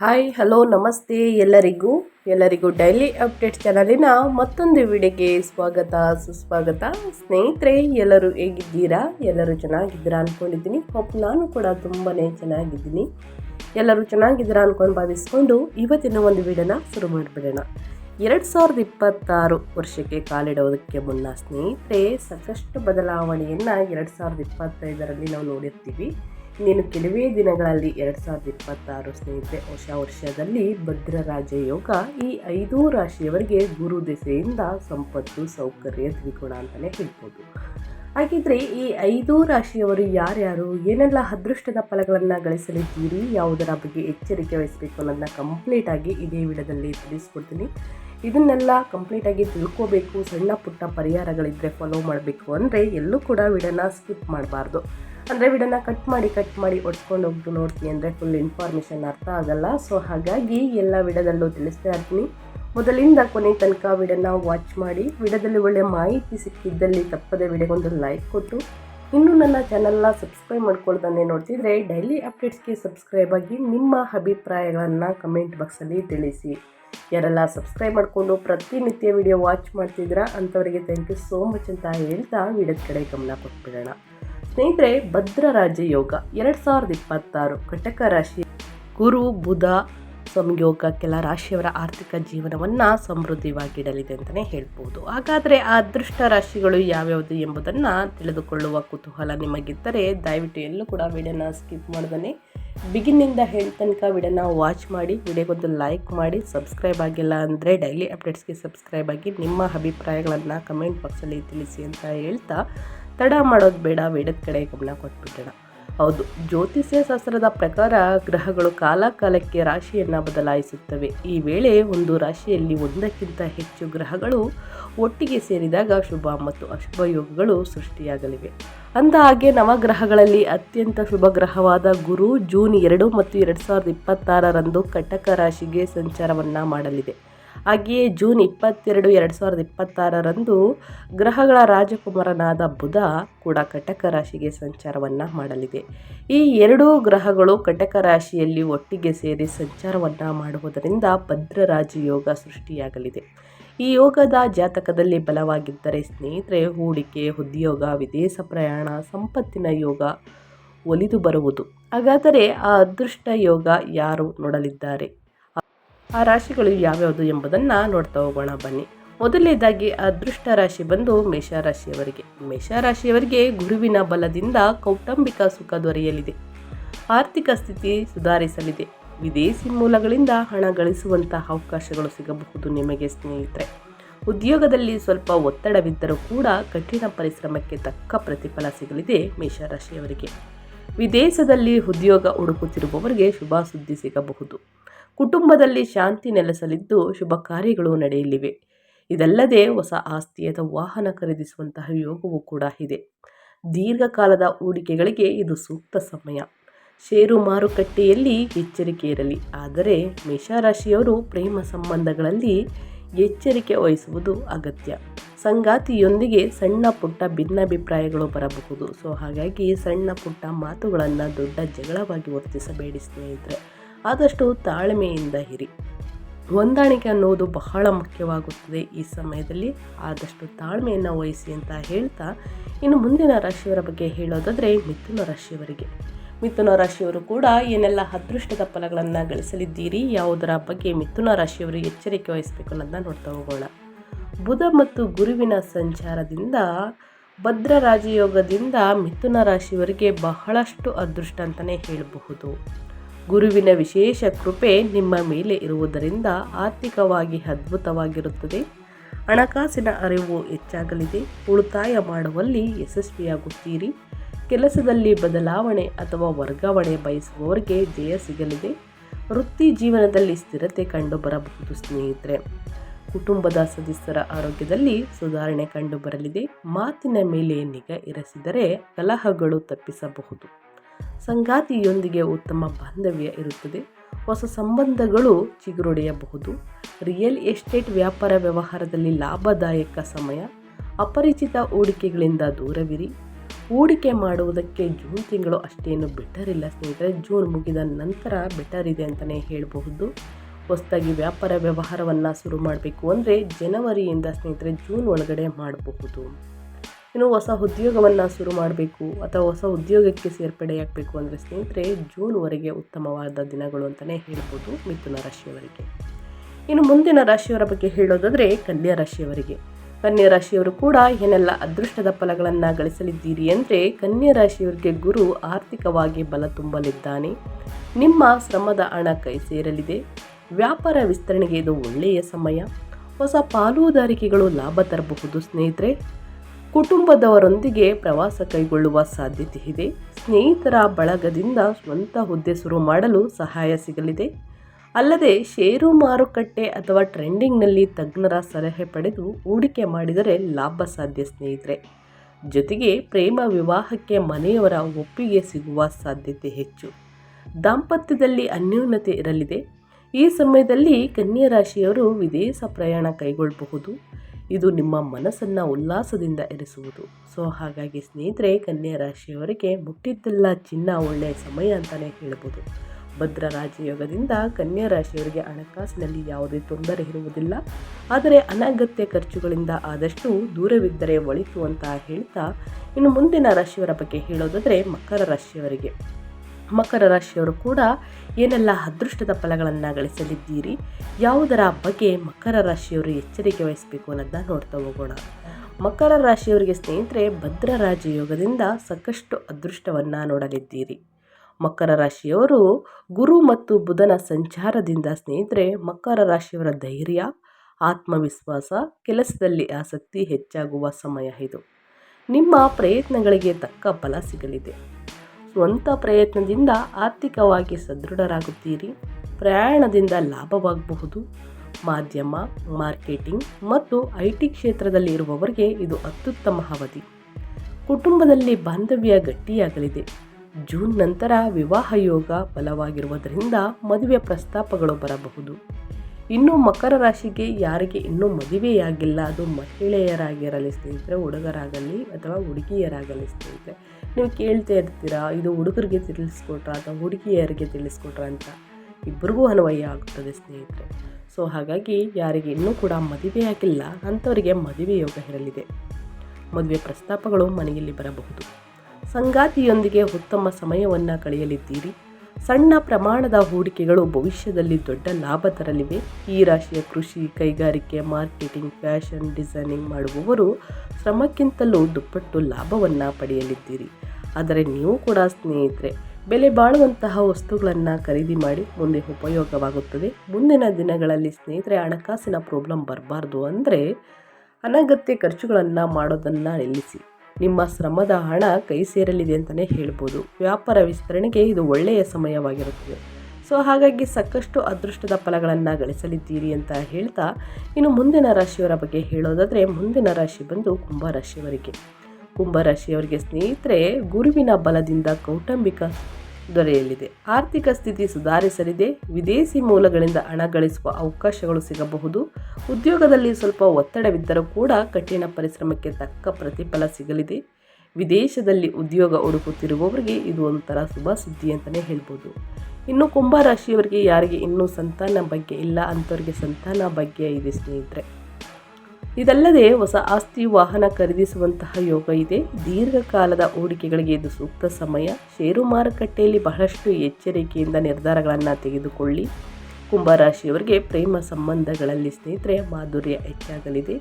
Hi hello ನಮಸ್ತೆ ಎಲ್ಲರಿಗೂ. ಎಲ್ಲರಿಗೂ ಡೈಲಿ ಅಪ್ಡೇಟ್ ಚಾನಲಿನ ಮತ್ತೊಂದು ವಿಡಿಯೋಗೆ ಸ್ವಾಗತ, ಸುಸ್ವಾಗತ. ಸ್ನೇಹಿತರೆ, ಎಲ್ಲರೂ ಹೇಗಿದ್ದೀರಾ? ಎಲ್ಲರೂ ಚೆನ್ನಾಗಿದ್ದೀರಾ ಅಂದ್ಕೊಂಡಿದ್ದೀನಿ ಹೋಪ್ ನಾನು ಕೂಡ ತುಂಬಾ ಚೆನ್ನಾಗಿದ್ದೀನಿ. ಎಲ್ಲರೂ ಚೆನ್ನಾಗಿದ್ದೀರಾ ಅಂದ್ಕೊಂಡು ಭಾವಿಸ್ಕೊಂಡು ಇವತ್ತಿನ ಒಂದು ವಿಡಿಯೋನ ಶುರು ಮಾಡಿಬಿಡೋಣ. ಎರಡು ಸಾವಿರದ ಇಪ್ಪತ್ತಾರು ವರ್ಷಕ್ಕೆ ಕಾಲಿಡೋದಕ್ಕೆ ಮುನ್ನ ಸ್ನೇಹಿತರೆ, ಸಾಕಷ್ಟು ಬದಲಾವಣೆಯನ್ನು ಎರಡು ಸಾವಿರದ ಇಪ್ಪತ್ತೈದರಲ್ಲಿ ನಾವು ನೋಡಿರ್ತೀವಿ. ಇನ್ನೇನು ಕೆಲವೇ ದಿನಗಳಲ್ಲಿ ಎರಡು ಸಾವಿರದ ಇಪ್ಪತ್ತಾರು ಸ್ನೇಹಿತರೆ ಹೊಸ ವರ್ಷದಲ್ಲಿ ಭದ್ರರಾಜ ಯೋಗ ಈ ಐದೂ ರಾಶಿಯವರಿಗೆ ಗುರು ದೆಸೆಯಿಂದ ಸಂಪತ್ತು, ಸೌಕರ್ಯ, ದ್ವಿಗುಣ ಅಂತಲೇ ಹೇಳ್ಬೋದು. ಹಾಗಿದ್ರೆ ಈ ಐದೂ ರಾಶಿಯವರು ಯಾರ್ಯಾರು, ಏನೆಲ್ಲ ಅದೃಷ್ಟದ ಫಲಗಳನ್ನು ಗಳಿಸಲಿದ್ದೀರಿ, ಯಾವುದರ ಬಗ್ಗೆ ಎಚ್ಚರಿಕೆ ವಹಿಸಬೇಕು ಅನ್ನೋದನ್ನ ಕಂಪ್ಲೀಟಾಗಿ ಇದೇ ವಿಡಿಯೋದಲ್ಲಿ ತಿಳಿಸ್ಕೊಡ್ತೀನಿ. ಇದನ್ನೆಲ್ಲ ಕಂಪ್ಲೀಟಾಗಿ ತಿಳ್ಕೋಬೇಕು, ಸಣ್ಣ ಪುಟ್ಟ ಪರಿಹಾರಗಳಿದ್ದರೆ ಫಾಲೋ ಮಾಡಬೇಕು ಅಂದರೆ ಎಲ್ಲೂ ಕೂಡ ವಿಡನ್ನ ಸ್ಕಿಪ್ ಮಾಡಬಾರ್ದು. ಅಂದರೆ ವಿಡನ್ನ ಕಟ್ ಮಾಡಿ ಕಟ್ ಮಾಡಿ ಒಡ್ಸ್ಕೊಂಡು ಹೋಗ್ದು ನೋಡ್ತೀನಿ ಅಂದರೆ ಫುಲ್ ಇನ್ಫಾರ್ಮೇಷನ್ ಅರ್ಥ ಆಗಲ್ಲ. ಸೊ ಹಾಗಾಗಿ ಎಲ್ಲ ವಿಡದಲ್ಲೂ ತಿಳಿಸ್ತಾ ಇರ್ತೀನಿ. ಮೊದಲಿಂದ ಕೊನೆ ತನಕ ವಿಡನ್ನ ವಾಚ್ ಮಾಡಿ ವಿಡದಲ್ಲಿ ಒಳ್ಳೆಯ ಮಾಹಿತಿ ಸಿಕ್ಕಿದ್ದಲ್ಲಿ ತಪ್ಪದೆ ವಿಡಿಯೋಗೊಂದು ಲೈಕ್ ಕೊಟ್ಟು ಇನ್ನೂ ನನ್ನ ಚಾನಲ್ನ ಸಬ್ಸ್ಕ್ರೈಬ್ ಮಾಡ್ಕೊಳ್ತಾನೆ ನೋಡ್ತಿದ್ರೆ ಡೈಲಿ ಅಪ್ಡೇಟ್ಸ್ಗೆ ಸಬ್ಸ್ಕ್ರೈಬ್ ಆಗಿ ನಿಮ್ಮ ಅಭಿಪ್ರಾಯಗಳನ್ನು ಕಮೆಂಟ್ ಬಾಕ್ಸಲ್ಲಿ ತಿಳಿಸಿ. ಯಾರೆಲ್ಲ ಸಬ್ಸ್ಕ್ರೈಬ್ ಮಾಡಿಕೊಂಡು ಪ್ರತಿನಿತ್ಯ ವಿಡಿಯೋ ವಾಚ್ ಮಾಡ್ತಿದ್ದೀರಾ ಅಂಥವರಿಗೆ ಥ್ಯಾಂಕ್ ಯು ಸೋ ಮಚ್ ಅಂತ ಹೇಳ್ತಾ ವಿಡಿಯೋದ ಕಡೆ ಗಮನ ಕೊಟ್ಬಿಡೋಣ. ಸ್ನೇಹಿತರೆ ಭದ್ರ ರಾಜ್ಯ ಯೋಗ ಎರಡು ಸಾವಿರದ ಇಪ್ಪತ್ತಾರು ಕಟಕ ರಾಶಿ ಗುರು ಬುಧ ಸಂಯೋಗ ಕೆಲ ರಾಶಿಯವರ ಆರ್ಥಿಕ ಜೀವನವನ್ನು ಸಮೃದ್ಧವಾಗಿಡಲಿದೆ ಅಂತಲೇ ಹೇಳ್ಬೋದು. ಹಾಗಾದರೆ ಆ ಅದೃಷ್ಟ ರಾಶಿಗಳು ಯಾವ್ಯಾವುದು ಎಂಬುದನ್ನು ತಿಳಿದುಕೊಳ್ಳುವ ಕುತೂಹಲ ನಿಮಗಿದ್ದರೆ ದಯವಿಟ್ಟು ಎಲ್ಲೂ ಕೂಡ ವಿಡಿಯೋನ ಸ್ಕಿಪ್ ಮಾಡ್ದೇ ಬಿಗಿನಿಂದ ಹೇಳಿದ ತನಕ ವಿಡಿಯೋನ ವಾಚ್ ಮಾಡಿ, ವಿಡಿಯೋಗೊಂದು ಲೈಕ್ ಮಾಡಿ, ಸಬ್ಸ್ಕ್ರೈಬ್ ಆಗಿಲ್ಲ ಅಂದರೆ ಡೈಲಿ ಅಪ್ಡೇಟ್ಸ್ಗೆ ಸಬ್ಸ್ಕ್ರೈಬ್ ಆಗಿ ನಿಮ್ಮ ಅಭಿಪ್ರಾಯಗಳನ್ನು ಕಮೆಂಟ್ ಬಾಕ್ಸಲ್ಲಿ ತಿಳಿಸಿ ಅಂತ ಹೇಳ್ತಾ ತಡ ಮಾಡೋದು ಬೇಡ, ವಿಡಿಯೋದ ಕಡೆ ಗಮನ ಕೊಟ್ಬಿಟ್ಟೋಣ ಹೌದು. ಜ್ಯೋತಿಷ್ಯ ಶಾಸ್ತ್ರದ ಪ್ರಕಾರ ಗ್ರಹಗಳು ಕಾಲಕಾಲಕ್ಕೆ ರಾಶಿಯನ್ನು ಬದಲಾಯಿಸುತ್ತವೆ. ಈ ವೇಳೆ ಒಂದು ರಾಶಿಯಲ್ಲಿ ಒಂದಕ್ಕಿಂತ ಹೆಚ್ಚು ಗ್ರಹಗಳು ಒಟ್ಟಿಗೆ ಸೇರಿದಾಗ ಶುಭ ಮತ್ತು ಅಶುಭ ಯೋಗಗಳು ಸೃಷ್ಟಿಯಾಗಲಿವೆ. ಅಂದ ಹಾಗೆ ನವಗ್ರಹಗಳಲ್ಲಿ ಅತ್ಯಂತ ಶುಭ ಗ್ರಹವಾದ ಗುರು ಜೂನ್ ಎರಡು ಮತ್ತು ಎರಡು ಸಾವಿರದ ಇಪ್ಪತ್ತಾರರಂದು ಕಟಕ ರಾಶಿಗೆ ಸಂಚಾರವನ್ನು ಮಾಡಲಿದೆ. ಹಾಗೆಯೇ ಜೂನ್ ಇಪ್ಪತ್ತೆರಡು, ಎರಡು ಸಾವಿರದ ಇಪ್ಪತ್ತಾರರಂದು ಗ್ರಹಗಳ ರಾಜಕುಮಾರನಾದ ಬುಧ ಕೂಡ ಕಟಕ ರಾಶಿಗೆ ಸಂಚಾರವನ್ನು ಮಾಡಲಿದೆ. ಈ ಎರಡೂ ಗ್ರಹಗಳು ಕಟಕ ರಾಶಿಯಲ್ಲಿ ಒಟ್ಟಿಗೆ ಸೇರಿ ಸಂಚಾರವನ್ನು ಮಾಡುವುದರಿಂದ ಭದ್ರರಾಜ ಯೋಗ ಸೃಷ್ಟಿಯಾಗಲಿದೆ. ಈ ಯೋಗದ ಜಾತಕದಲ್ಲಿ ಬಲವಾಗಿದ್ದರೆ ಸ್ನೇಹಿತರೆ, ಹೂಡಿಕೆ, ಉದ್ಯೋಗ, ವಿದೇಶ ಪ್ರಯಾಣ, ಸಂಪತ್ತಿನ ಯೋಗ ಒಲಿದು ಬರುವುದು. ಹಾಗಾದರೆ ಆ ಅದೃಷ್ಟ ಯೋಗ ಯಾರು ನೋಡಲಿದ್ದಾರೆ? ಆ ರಾಶಿಗಳು ಯಾವ್ಯಾವುದು ಎಂಬುದನ್ನು ನೋಡ್ತಾ ಹೋಗೋಣ, ಬನ್ನಿ. ಮೊದಲನೇದಾಗಿ ಅದೃಷ್ಟ ರಾಶಿ ಬಂದು ಮೇಷರಾಶಿಯವರಿಗೆ ಮೇಷರಾಶಿಯವರಿಗೆ ಗುರುವಿನ ಬಲದಿಂದ ಕೌಟುಂಬಿಕ ಸುಖ ದೊರೆಯಲಿದೆ. ಆರ್ಥಿಕ ಸ್ಥಿತಿ ಸುಧಾರಿಸಲಿದೆ. ವಿದೇಶಿ ಮೂಲಗಳಿಂದ ಹಣ ಗಳಿಸುವಂತಹ ಅವಕಾಶಗಳು ಸಿಗಬಹುದು ನಿಮಗೆ ಸ್ನೇಹಿತರೆ. ಉದ್ಯೋಗದಲ್ಲಿ ಸ್ವಲ್ಪ ಒತ್ತಡವಿದ್ದರೂ ಕೂಡ ಕಠಿಣ ಪರಿಶ್ರಮಕ್ಕೆ ತಕ್ಕ ಪ್ರತಿಫಲ ಸಿಗಲಿದೆ ಮೇಷರಾಶಿಯವರಿಗೆ ವಿದೇಶದಲ್ಲಿ ಉದ್ಯೋಗ ಹುಡುಕುತ್ತಿರುವವರಿಗೆ ಶುಭ ಸುದ್ದಿ ಸಿಗಬಹುದು. ಕುಟುಂಬದಲ್ಲಿ ಶಾಂತಿ ನೆಲೆಸಲಿದ್ದು ಶುಭ ಕಾರ್ಯಗಳು ನಡೆಯಲಿವೆ. ಇದಲ್ಲದೆ ಹೊಸ ಆಸ್ತಿ ವಾಹನ ಖರೀದಿಸುವಂತಹ ಯೋಗವೂ ಕೂಡ ಇದೆ. ದೀರ್ಘಕಾಲದ ಹೂಡಿಕೆಗಳಿಗೆ ಇದು ಸೂಕ್ತ ಸಮಯ. ಷೇರು ಮಾರುಕಟ್ಟೆಯಲ್ಲಿ ಎಚ್ಚರಿಕೆ ಇರಲಿ. ಆದರೆ ಮೇಷರಾಶಿಯವರು ಪ್ರೇಮ ಸಂಬಂಧಗಳಲ್ಲಿ ಎಚ್ಚರಿಕೆ ವಹಿಸುವುದು ಅಗತ್ಯ. ಸಂಗಾತಿಯೊಂದಿಗೆ ಸಣ್ಣ ಪುಟ್ಟ ಭಿನ್ನಾಭಿಪ್ರಾಯಗಳು ಬರಬಹುದು. ಸೊ, ಹಾಗಾಗಿ ಸಣ್ಣ ಪುಟ್ಟ ಮಾತುಗಳನ್ನು ದೊಡ್ಡ ಜಗಳವಾಗಿ ವರ್ತಿಸಬೇಡಿ ಸ್ನೇಹಿತರೆ. ಆದಷ್ಟು ತಾಳ್ಮೆಯಿಂದ ಇರಿ. ಹೊಂದಾಣಿಕೆ ಅನ್ನೋದು ಬಹಳ ಮುಖ್ಯವಾಗುತ್ತದೆ ಈ ಸಮಯದಲ್ಲಿ. ಆದಷ್ಟು ತಾಳ್ಮೆಯನ್ನು ವಹಿಸಿ ಅಂತ ಹೇಳ್ತಾ ಇನ್ನು ಮುಂದಿನ ರಾಶಿಯವರ ಬಗ್ಗೆ ಹೇಳೋದಾದರೆ ಮಿಥುನ ರಾಶಿಯವರಿಗೆ. ಮಿಥುನ ರಾಶಿಯವರು ಕೂಡ ಏನೆಲ್ಲ ಅದೃಷ್ಟದ ಫಲಗಳನ್ನು ಗಳಿಸಲಿದ್ದೀರಿ, ಯಾವುದರ ಬಗ್ಗೆ ಮಿಥುನ ರಾಶಿಯವರು ಎಚ್ಚರಿಕೆ ವಹಿಸಬೇಕು ಅನ್ನೋದನ್ನ ನೋಡ್ತಾ ಹೋಗೋಣ. ಬುಧ ಮತ್ತು ಗುರುವಿನ ಸಂಚಾರದಿಂದ ಭದ್ರ ರಾಜಯೋಗದಿಂದ ಮಿಥುನ ರಾಶಿಯವರಿಗೆ ಬಹಳಷ್ಟು ಅದೃಷ್ಟ ಅಂತಲೇ ಹೇಳಬಹುದು. ಗುರುವಿನ ವಿಶೇಷ ಕೃಪೆ ನಿಮ್ಮ ಮೇಲೆ ಇರುವುದರಿಂದ ಆರ್ಥಿಕವಾಗಿ ಅದ್ಭುತವಾಗಿರುತ್ತದೆ. ಹಣಕಾಸಿನ ಅರಿವು ಹೆಚ್ಚಾಗಲಿದೆ. ಉಳಿತಾಯ ಮಾಡುವಲ್ಲಿ ಯಶಸ್ವಿಯಾಗುತ್ತೀರಿ. ಕೆಲಸದಲ್ಲಿ ಬದಲಾವಣೆ ಅಥವಾ ವರ್ಗಾವಣೆ ಬಯಸುವವರಿಗೆ ಜಯ ಸಿಗಲಿದೆ. ವೃತ್ತಿ ಜೀವನದಲ್ಲಿ ಸ್ಥಿರತೆ ಕಂಡುಬರಬಹುದು ಸ್ನೇಹಿತರೆ. ಕುಟುಂಬದ ಸದಸ್ಯರ ಆರೋಗ್ಯದಲ್ಲಿ ಸುಧಾರಣೆ ಕಂಡುಬರಲಿದೆ. ಮಾತಿನ ಮೇಲೆ ನಿಗಾ ಇರಿಸಿದರೆ ಕಲಹಗಳು ತಪ್ಪಿಸಬಹುದು. ಸಂಗಾತಿಯೊಂದಿಗೆ ಉತ್ತಮ ಬಾಂಧವ್ಯ ಇರುತ್ತದೆ. ಹೊಸ ಸಂಬಂಧಗಳು ಚಿಗುರೊಡೆಯಬಹುದು. ರಿಯಲ್ ಎಸ್ಟೇಟ್ ವ್ಯಾಪಾರ ವ್ಯವಹಾರದಲ್ಲಿ ಲಾಭದಾಯಕ ಸಮಯ. ಅಪರಿಚಿತ ಹೂಡಿಕೆಗಳಿಂದ ದೂರವಿರಿ. ಹೂಡಿಕೆ ಮಾಡುವುದಕ್ಕೆ ಜೂನ್ ತಿಂಗಳು ಅಷ್ಟೇನು ಬೆಟರ್ ಇಲ್ಲ ಸ್ನೇಹಿತರೆ. ಜೂನ್ ಮುಗಿದ ನಂತರ ಬೆಟರ್ ಇದೆ ಅಂತಲೇ ಹೇಳಬಹುದು. ಹೊಸದಾಗಿ ವ್ಯಾಪಾರ ವ್ಯವಹಾರವನ್ನು ಶುರು ಮಾಡಬೇಕು ಅಂದರೆ ಜನವರಿಯಿಂದ ಸ್ನೇಹಿತರೆ ಜೂನ್ ಒಳಗಡೆ ಮಾಡಬಹುದು. ಇನ್ನು ಹೊಸ ಉದ್ಯೋಗವನ್ನು ಶುರು ಮಾಡಬೇಕು ಅಥವಾ ಹೊಸ ಉದ್ಯೋಗಕ್ಕೆ ಸೇರ್ಪಡೆಯಾಗಬೇಕು ಅಂದರೆ ಸ್ನೇಹಿತರೆ, ಜೂನ್ವರೆಗೆ ಉತ್ತಮವಾದ ದಿನಗಳು ಅಂತಲೇ ಹೇಳ್ಬೋದು ಮಿಥುನ ರಾಶಿಯವರಿಗೆ. ಇನ್ನು ಮುಂದಿನ ರಾಶಿಯವರ ಬಗ್ಗೆ ಹೇಳೋದಾದರೆ ಕನ್ಯಾ ರಾಶಿಯವರಿಗೆ. ಕನ್ಯಾ ರಾಶಿಯವರು ಕೂಡ ಏನೆಲ್ಲ ಅದೃಷ್ಟದ ಫಲಗಳನ್ನು ಗಳಿಸಲಿದ್ದೀರಿ ಅಂದರೆ ಕನ್ಯಾ ರಾಶಿಯವರಿಗೆ ಗುರು ಆರ್ಥಿಕವಾಗಿ ಬಲ ತುಂಬಲಿದ್ದಾನೆ. ನಿಮ್ಮ ಶ್ರಮದ ಹಣ ಕೈ ಸೇರಲಿದೆ. ವ್ಯಾಪಾರ ವಿಸ್ತರಣೆಗೆ ಇದು ಒಳ್ಳೆಯ ಸಮಯ. ಹೊಸ ಪಾಲುದಾರಿಕೆಗಳು ಲಾಭ ತರಬಹುದು ಸ್ನೇಹಿತರೆ. ಕುಟುಂಬದವರೊಂದಿಗೆ ಪ್ರವಾಸ ಕೈಗೊಳ್ಳುವ ಸಾಧ್ಯತೆ ಇದೆ ಸ್ನೇಹಿತರ ಬಳಗದಿಂದ ಸ್ವಂತ ಹುದ್ದೆ ಶುರು ಮಾಡಲು ಸಹಾಯ ಸಿಗಲಿದೆ. ಅಲ್ಲದೆ ಷೇರು ಮಾರುಕಟ್ಟೆ ಅಥವಾ ಟ್ರೆಂಡಿಂಗ್ನಲ್ಲಿ ತಜ್ಞರ ಸಲಹೆ ಪಡೆದು ಹೂಡಿಕೆ ಮಾಡಿದರೆ ಲಾಭ ಸಾಧ್ಯ, ಸ್ನೇಹಿತರೆ. ಜೊತೆಗೆ ಪ್ರೇಮ ವಿವಾಹಕ್ಕೆ ಮನೆಯವರ ಒಪ್ಪಿಗೆ ಸಿಗುವ ಸಾಧ್ಯತೆ ಹೆಚ್ಚು. ದಾಂಪತ್ಯದಲ್ಲಿ ಅನ್ಯೂನ್ಯತೆ ಇರಲಿದೆ. ಈ ಸಮಯದಲ್ಲಿ ಕನ್ಯಾ ರಾಶಿಯವರು ವಿದೇಶ ಪ್ರಯಾಣ ಕೈಗೊಳ್ಳಬಹುದು. ಇದು ನಿಮ್ಮ ಮನಸ್ಸನ್ನು ಉಲ್ಲಾಸದಿಂದ ಇರಿಸುವುದು. ಸೊ, ಹಾಗಾಗಿ ಸ್ನೇಹಿತರೆ, ಕನ್ಯಾ ರಾಶಿಯವರಿಗೆ ಮುಟ್ಟಿದ್ದೆಲ್ಲ ಚಿನ್ನ ಒಳ್ಳೆಯ ಸಮಯ ಅಂತಲೇ ಹೇಳ್ಬೋದು. ಭದ್ರ ರಾಜಯೋಗದಿಂದ ಕನ್ಯಾ ರಾಶಿಯವರಿಗೆ ಹಣಕಾಸಿನಲ್ಲಿ ಯಾವುದೇ ತೊಂದರೆ ಇರುವುದಿಲ್ಲ. ಆದರೆ ಅನಗತ್ಯ ಖರ್ಚುಗಳಿಂದ ಆದಷ್ಟು ದೂರವಿದ್ದರೆ ಒಳಿತು ಅಂತ ಹೇಳ್ತಾ, ಇನ್ನು ಮುಂದಿನ ರಾಶಿಯವರ ಬಗ್ಗೆ ಹೇಳೋದಾದರೆ ಮಕರ ರಾಶಿಯವರಿಗೆ. ಮಕರ ರಾಶಿಯವರು ಕೂಡ ಏನೆಲ್ಲ ಅದೃಷ್ಟದ ಫಲಗಳನ್ನು ಗಳಿಸಲಿದ್ದೀರಿ? ಯಾವುದರ ಬಗ್ಗೆ ಮಕರ ರಾಶಿಯವರು ಎಚ್ಚರಿಕೆ ವಹಿಸಬೇಕು ಅನ್ನೋದನ್ನ ನೋಡ್ತಾ ಹೋಗೋಣ. ಮಕರ ರಾಶಿಯವರಿಗೆ ಸ್ನೇಹಿತರೆ, ಭದ್ರ ರಾಜಯೋಗದಿಂದ ಸಾಕಷ್ಟು ಅದೃಷ್ಟವನ್ನು ನೋಡಲಿದ್ದೀರಿ. ಮಕರ ರಾಶಿಯವರು ಗುರು ಮತ್ತು ಬುಧನ ಸಂಚಾರದಿಂದ ಸ್ನೇಹಿತರೆ, ಮಕರ ರಾಶಿಯವರ ಧೈರ್ಯ, ಆತ್ಮವಿಶ್ವಾಸ, ಕೆಲಸದಲ್ಲಿ ಆಸಕ್ತಿ ಹೆಚ್ಚಾಗುವ ಸಮಯ ಇದು. ನಿಮ್ಮ ಪ್ರಯತ್ನಗಳಿಗೆ ತಕ್ಕ ಫಲ ಸಿಗಲಿದೆ. ಸ್ವಂತ ಪ್ರಯತ್ನದಿಂದ ಆರ್ಥಿಕವಾಗಿ ಸದೃಢರಾಗುತ್ತೀರಿ. ಪ್ರಯಾಣದಿಂದ ಲಾಭವಾಗಬಹುದು. ಮಾಧ್ಯಮ, ಮಾರ್ಕೆಟಿಂಗ್ ಮತ್ತು ಐ ಟಿ ಕ್ಷೇತ್ರದಲ್ಲಿ ಇರುವವರಿಗೆ ಇದು ಅತ್ಯುತ್ತಮ ಅವಧಿ. ಕುಟುಂಬದಲ್ಲಿ ಬಾಂಧವ್ಯ ಗಟ್ಟಿಯಾಗಲಿದೆ. ಜೂನ್ ನಂತರ ವಿವಾಹ ಯೋಗ ಬಲವಾಗಿರುವುದರಿಂದ ಮದುವೆ ಪ್ರಸ್ತಾಪಗಳು ಬರಬಹುದು. ಇನ್ನು ಮಕರ ರಾಶಿಗೆ ಯಾರಿಗೆ ಇನ್ನೂ ಮದುವೆಯಾಗಿಲ್ಲ, ಅದು ಮಹಿಳೆಯರಾಗಿರಲಿ, ಸ್ನೇಹಿತರೆ, ಹುಡುಗರಾಗಲಿ ಅಥವಾ ಹುಡುಗಿಯರಾಗಲಿ, ಸ್ನೇಹಿತರೆ. ನೀವು ಕೇಳ್ತಾ ಇರ್ತೀರಾ, ಇದು ಹುಡುಗರಿಗೆ ತಿಳಿಸ್ಕೊಟ್ರ ಅಥವಾ ಹುಡುಗಿಯರಿಗೆ ತಿಳಿಸ್ಕೊಟ್ರ ಅಂತ ಇಬ್ಬರಿಗೂ ಅನ್ವಯ ಆಗುತ್ತದೆ ಸ್ನೇಹಿತರೆ. ಸೊ ಹಾಗಾಗಿ ಯಾರಿಗೆ ಇನ್ನೂ ಕೂಡ ಮದುವೆ ಆಗಿಲ್ಲ, ಅಂಥವರಿಗೆ ಮದುವೆ ಯೋಗ ಇರಲಿದೆ. ಮದುವೆ ಪ್ರಸ್ತಾಪಗಳು ಮನೆಯಲ್ಲಿ ಬರಬಹುದು. ಸಂಗಾತಿಯೊಂದಿಗೆ ಉತ್ತಮ ಸಮಯವನ್ನು ಕಳೆಯಲಿದ್ದೀರಿ. ಸಣ್ಣ ಪ್ರಮಾಣದ ಹೂಡಿಕೆಗಳು ಭವಿಷ್ಯದಲ್ಲಿ ದೊಡ್ಡ ಲಾಭ ತರಲಿವೆ. ಈ ರಾಶಿಯ ಕೃಷಿ, ಕೈಗಾರಿಕೆ, ಮಾರ್ಕೆಟಿಂಗ್, ಫ್ಯಾಷನ್, ಡಿಸೈನಿಂಗ್ ಮಾಡುವವರು ಶ್ರಮಕ್ಕಿಂತಲೂ ದುಪ್ಪಟ್ಟು ಲಾಭವನ್ನು ಪಡೆಯಲಿದ್ದೀರಿ. ಆದರೆ ನೀವು ಕೂಡ ಸ್ನೇಹಿತರೆ, ಬೆಲೆ ಬಾಳುವಂತಹ ವಸ್ತುಗಳನ್ನು ಖರೀದಿ ಮಾಡಿ ಮುಂದೆ ಉಪಯೋಗವಾಗುತ್ತದೆ. ಮುಂದಿನ ದಿನಗಳಲ್ಲಿ ಸ್ನೇಹಿತರೆ, ಹಣಕಾಸಿನ ಪ್ರಾಬ್ಲಮ್ ಬರಬಾರ್ದು ಅಂದರೆ ಅನಗತ್ಯ ಖರ್ಚುಗಳನ್ನು ಮಾಡೋದನ್ನು ನಿಲ್ಲಿಸಿ. ನಿಮ್ಮ ಶ್ರಮದ ಹಣ ಕೈ ಸೇರಲಿದೆ ಅಂತಲೇ ಹೇಳ್ಬೋದು. ವ್ಯಾಪಾರ ವಿಸ್ತರಣೆಗೆ ಇದು ಒಳ್ಳೆಯ ಸಮಯವಾಗಿರುತ್ತದೆ. ಸೊ, ಹಾಗಾಗಿ ಸಾಕಷ್ಟು ಅದೃಷ್ಟದ ಫಲಗಳನ್ನು ಗಳಿಸಲಿದ್ದೀರಿ ಅಂತ ಹೇಳ್ತಾ ಇನ್ನು ಮುಂದಿನ ರಾಶಿಯವರ ಬಗ್ಗೆ ಹೇಳೋದಾದರೆ ಮುಂದಿನ ರಾಶಿ ಬಂದು ಕುಂಭರಾಶಿಯವರಿಗೆ ಕುಂಭರಾಶಿಯವರಿಗೆ ಸ್ನೇಹಿತರೆ, ಗುರುವಿನ ಬಲದಿಂದ ಕೌಟುಂಬಿಕ ದೊರೆಯಲಿದೆ. ಆರ್ಥಿಕ ಸ್ಥಿತಿ ಸುಧಾರಿಸಲಿದೆ. ವಿದೇಶಿ ಮೂಲಗಳಿಂದ ಹಣ ಗಳಿಸುವ ಅವಕಾಶಗಳು ಸಿಗಬಹುದು. ಉದ್ಯೋಗದಲ್ಲಿ ಸ್ವಲ್ಪ ಒತ್ತಡವಿದ್ದರೂ ಕೂಡ ಕಠಿಣ ಪರಿಶ್ರಮಕ್ಕೆ ತಕ್ಕ ಪ್ರತಿಫಲ ಸಿಗಲಿದೆ. ವಿದೇಶದಲ್ಲಿ ಉದ್ಯೋಗ ಹುಡುಕುತ್ತಿರುವವರಿಗೆ ಇದು ಒಂಥರ ಶುಭ ಸುದ್ದಿ ಅಂತಲೇ ಹೇಳ್ಬೋದು. ಇನ್ನು ಕುಂಭ ರಾಶಿಯವರಿಗೆ ಯಾರಿಗೆ ಇನ್ನೂ ಸಂತಾನ ಬಗ್ಗೆ ಇಲ್ಲ, ಅಂಥವ್ರಿಗೆ ಸಂತಾನ ಬಗ್ಗೆ ಇದೆ ಸ್ನೇಹಿತರೆ. ಇದಲ್ಲದೆ ಹೊಸ ಆಸ್ತಿ ವಾಹನ ಖರೀದಿಸುವಂತಹ ಯೋಗ ಇದೆ. ದೀರ್ಘಕಾಲದ ಹೂಡಿಕೆಗಳಿಗೆ ಇದು ಸೂಕ್ತ ಸಮಯ. ಷೇರು ಮಾರುಕಟ್ಟೆಯಲ್ಲಿ ಬಹಳಷ್ಟು ಎಚ್ಚರಿಕೆಯಿಂದ ನಿರ್ಧಾರಗಳನ್ನು ತೆಗೆದುಕೊಳ್ಳಿ. ಕುಂಭರಾಶಿಯವರಿಗೆ ಪ್ರೇಮ ಸಂಬಂಧಗಳಲ್ಲಿ ಸ್ನೇಹಿತರೆ, ಮಾಧುರ್ಯ ಹೆಚ್ಚಾಗಲಿದೆ.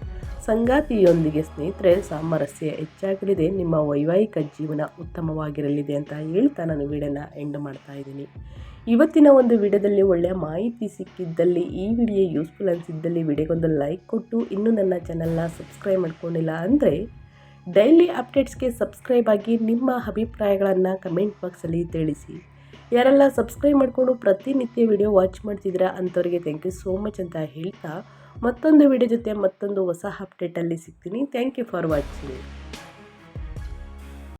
ಸಂಗಾತಿಯೊಂದಿಗೆ ಸ್ನೇಹಿತರೆ, ಸಾಮರಸ್ಯ ಹೆಚ್ಚಾಗಲಿದೆ. ನಿಮ್ಮ ವೈವಾಹಿಕ ಜೀವನ ಉತ್ತಮವಾಗಿರಲಿದೆ ಅಂತ ಹೇಳ್ತಾ ನಾನು ವಿಡಿಯೋನ ಎಂಡ್ ಮಾಡ್ತಾ ಇದ್ದೀನಿ. ಇವತ್ತಿನ ಒಂದು ವಿಡಿಯೋದಲ್ಲಿ ಒಳ್ಳೆಯ ಮಾಹಿತಿ ಸಿಕ್ಕಿದ್ದಲ್ಲಿ, ಈ ವಿಡಿಯೋ ಯೂಸ್ಫುಲ್ ಅನಿಸಿದ್ದಲ್ಲಿ ವಿಡಿಯೋಗೊಂದು ಲೈಕ್ ಕೊಟ್ಟು, ಇನ್ನೂ ನನ್ನ ಚಾನಲ್ನ ಸಬ್ಸ್ಕ್ರೈಬ್ ಮಾಡ್ಕೊಂಡಿಲ್ಲ ಅಂದರೆ ಡೈಲಿ ಅಪ್ಡೇಟ್ಸ್ಗೆ ಸಬ್ಸ್ಕ್ರೈಬ್ ಆಗಿ ನಿಮ್ಮ ಅಭಿಪ್ರಾಯಗಳನ್ನು ಕಮೆಂಟ್ ಬಾಕ್ಸಲ್ಲಿ ತಿಳಿಸಿ. ಯಾರೆಲ್ಲ ಸಬ್ಸ್ಕ್ರೈಬ್ ಮಾಡಿಕೊಂಡು ಪ್ರತಿನಿತ್ಯ ವಿಡಿಯೋ ವಾಚ್ ಮಾಡ್ತಿದ್ದೀರ ಅಂಥವ್ರಿಗೆ ಥ್ಯಾಂಕ್ ಯು ಸೋ ಮಚ್ ಅಂತ ಹೇಳ್ತಾ ಮತ್ತೊಂದು ವಿಡಿಯೋ ಜೊತೆ ಮತ್ತೊಂದು ಹೊಸ ಅಪ್ಡೇಟಲ್ಲಿ ಸಿಗ್ತೀನಿ. Thank you for watching